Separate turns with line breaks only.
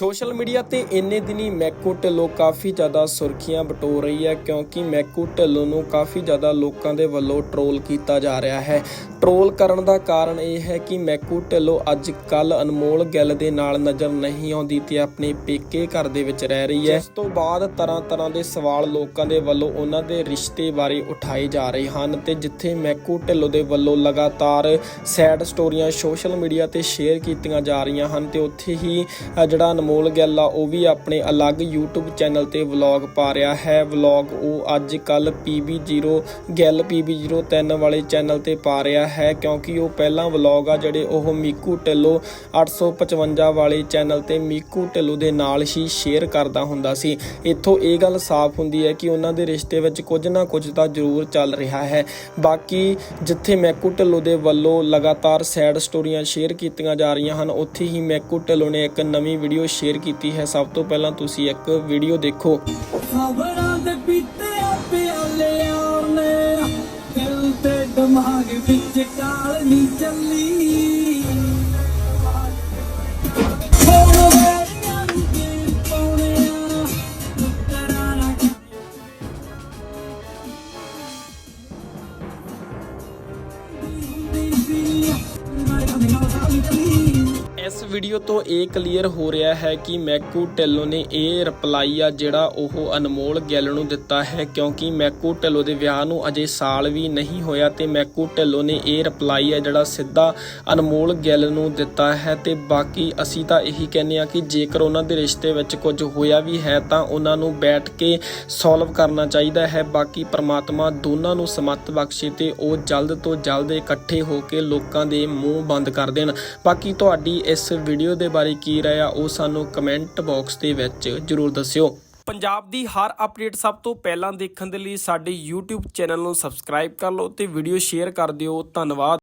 Social media ਤੇ ਇੰਨੇ ਦਿਨੀ ਮੈਕੋ ਢਿੱਲੋਂ ਕਾਫੀ ਜ਼ਿਆਦਾ ਸੁਰਖੀਆਂ ਬਟੋਰ ਰਹੀ ਹੈ ਕਿਉਂਕਿ ਮੈਕੋ ਢਿੱਲੋਂ ਨੂੰ ਕਾਫੀ ਜ਼ਿਆਦਾ ਲੋਕਾਂ ਦੇ ਵੱਲੋਂ ਟਰੋਲ ਕੀਤਾ ਜਾ ਰਿਹਾ ਹੈ। ਟਰੋਲ ਕਰਨ ਦਾ ਕਾਰਨ ਇਹ ਹੈ ਕਿ ਮੈਕੂ ਢਿੱਲੋਂ ਅੱਜ ਕੱਲ ਅਨਮੋਲ ਗਿੱਲ ਦੇ ਨਾਲ ਨਜ਼ਰ ਨਹੀਂ ਆਉਂਦੀ ਤੇ ਆਪਣੇ ਪੇਕੇ ਘਰ ਦੇ ਵਿੱਚ ਰਹਿ ਰਹੀ ਹੈ। ਇਸ ਤੋਂ ਬਾਅਦ ਤਰ੍ਹਾਂ ਤਰ੍ਹਾਂ ਦੇ ਸਵਾਲ ਲੋਕਾਂ ਦੇ ਵੱਲੋਂ ਉਹਨਾਂ ਦੇ ਰਿਸ਼ਤੇ ਬਾਰੇ ਉਠਾਏ ਜਾ ਰਹੇ ਹਨ ਤੇ ਜਿੱਥੇ ਮੈਕੂ ਢਿੱਲੋਂ ਦੇ ਵੱਲੋਂ ਲਗਾਤਾਰ ਸੈਡ ਸਟੋਰੀਆਂ ਸੋਸ਼ਲ ਮੀਡੀਆ ਤੇ ਸ਼ੇਅਰ ਕੀਤੀਆਂ ਜਾ ਰਹੀਆਂ ਹਨ ਤੇ ਉੱਥੇ ਹੀ ਅ, ਜਿਹੜਾ ਅਨਮੋਲ ਗਿੱਲ ਆ, ਉਹ ਵੀ ਆਪਣੇ ਅਲੱਗ YouTube ਚੈਨਲ ਤੇ ਵਲੌਗ ਪਾ ਰਿਹਾ ਹੈ। ਵਲੌਗ ਉਹ ਅੱਜ ਕੱਲ PB0 ਗਿੱਲ PB03 ਵਾਲੇ ਚੈਨਲ ਤੇ ਪਾ ਰਿਹਾ ਹੈ ਕਿਉਂਕਿ ਉਹ ਪਹਿਲਾਂ ਵਲੌਗ ਆ ਜਿਹੜੇ ਉਹ ਮੀਕੂ ਢਿੱਲੋਂ 855 ਵਾਲੇ ਚੈਨਲ ਤੇ ਮੀਕੂ ਢਿੱਲੋਂ ਦੇ ਨਾਲ ਹੀ ਸ਼ੇਅਰ ਕਰਦਾ ਹੁੰਦਾ ਸੀ। ਇੱਥੋਂ ਇਹ ਗੱਲ ਸਾਫ਼ ਹੁੰਦੀ ਹੈ ਕਿ ਉਹਨਾਂ ਦੇ ਰਿਸ਼ਤੇ ਵਿੱਚ ਕੁਝ ਨਾ ਕੁਝ ਤਾਂ ਜ਼ਰੂਰ ਚੱਲ ਰਿਹਾ ਹੈ। ਬਾਕੀ ਜਿੱਥੇ ਮੈਕੂ ਢਿੱਲੋਂ ਦੇ ਵੱਲੋਂ ਲਗਾਤਾਰ ਸੈਡ ਸਟੋਰੀਆਂ ਸ਼ੇਅਰ ਕੀਤੀਆਂ ਜਾ ਰਹੀਆਂ ਹਨ, ਉੱਥੇ ਹੀ ਮੈਕੂ ਢਿੱਲੋਂ ਨੇ ਇੱਕ ਨਵੀਂ ਵੀਡੀਓ ਸ਼ੇਅਰ ਕੀਤੀ ਹੈ। ਸਭ ਤੋਂ ਪਹਿਲਾਂ ਤੁਸੀਂ ਇੱਕ ਵੀਡੀਓ ਦੇਖੋ।
ਖਬਰਾਂ ਦੇ ਪੀਤੇ ਆ ਪਿਆਲੇ ਦਿਲ ਤੇ ਦਿਮਾਗ ਵਿੱਚ ਕਾਲ ਨਹੀਂ ਚੱਲੀ।
ਇਸ ਵੀਡੀਓ ਤੋਂ ਇਹ ਕਲੀਅਰ ਹੋ ਰਿਹਾ ਹੈ ਕਿ ਮੈਕੂ ਢਿੱਲੋਂ ਨੇ ਇਹ ਰਿਪਲਾਈ ਆ ਜਿਹੜਾ ਉਹ ਅਨਮੋਲ ਗਿੱਲ ਨੂੰ ਦਿੱਤਾ ਹੈ, ਕਿਉਂਕਿ ਮੈਕੂ ਢਿੱਲੋਂ ਦੇ ਵਿਆਹ ਨੂੰ ਅਜੇ ਸਾਲ ਵੀ ਨਹੀਂ ਹੋਇਆ ਤੇ ਮੈਕੂ ਢਿੱਲੋਂ ਨੇ ਇਹ ਰਿਪਲਾਈ ਆ ਜਿਹੜਾ ਸਿੱਧਾ ਅਨਮੋਲ ਗਿੱਲ ਨੂੰ ਦਿੱਤਾ ਹੈ ਤੇ ਬਾਕੀ ਅਸੀਂ ਤਾਂ ਇਹੀ ਕਹਿੰਦੇ ਆ ਕਿ ਜੇਕਰ ਉਹਨਾਂ ਦੇ ਰਿਸ਼ਤੇ ਵਿੱਚ ਕੁਝ ਹੋਇਆ ਵੀ ਹੈ ਤਾਂ ਉਹਨਾਂ ਨੂੰ ਬੈਠ ਕੇ ਸੋਲਵ ਕਰਨਾ ਚਾਹੀਦਾ ਹੈ। ਬਾਕੀ ਪ੍ਰਮਾਤਮਾ ਦੋਨਾਂ ਨੂੰ ਸਮੱਤ ਬਖਸ਼ੇ ਤੇ ਉਹ ਜਲਦ ਤੋਂ ਜਲਦ ਇਕੱਠੇ ਹੋ ਕੇ ਲੋਕਾਂ ਦੇ ਮੂੰਹ ਬੰਦ ਕਰ ਦੇਣ। ਬਾਕੀ ਤੁਹਾਡੀ ਇਸ ਵੀਡੀਓ ਦੇ ਬਾਰੇ ਕੀ ਰਾਏ ਆ, ਉਹ ਸਾਨੂੰ ਕਮੈਂਟ ਬਾਕਸ ਦੇ ਵਿੱਚ ਜਰੂਰ ਦੱਸਿਓ। ਪੰਜਾਬ ਦੀ ਹਰ ਅਪਡੇਟ ਸਭ ਤੋਂ ਪਹਿਲਾਂ ਦੇਖਣ ਦੇ ਲਈ ਸਾਡੇ YouTube ਚੈਨਲ ਨੂੰ ਸਬਸਕ੍ਰਾਈਬ ਕਰ ਲਓ ਤੇ ਵੀਡੀਓ ਸ਼ੇਅਰ ਕਰ ਦਿਓ। ਧੰਨਵਾਦ।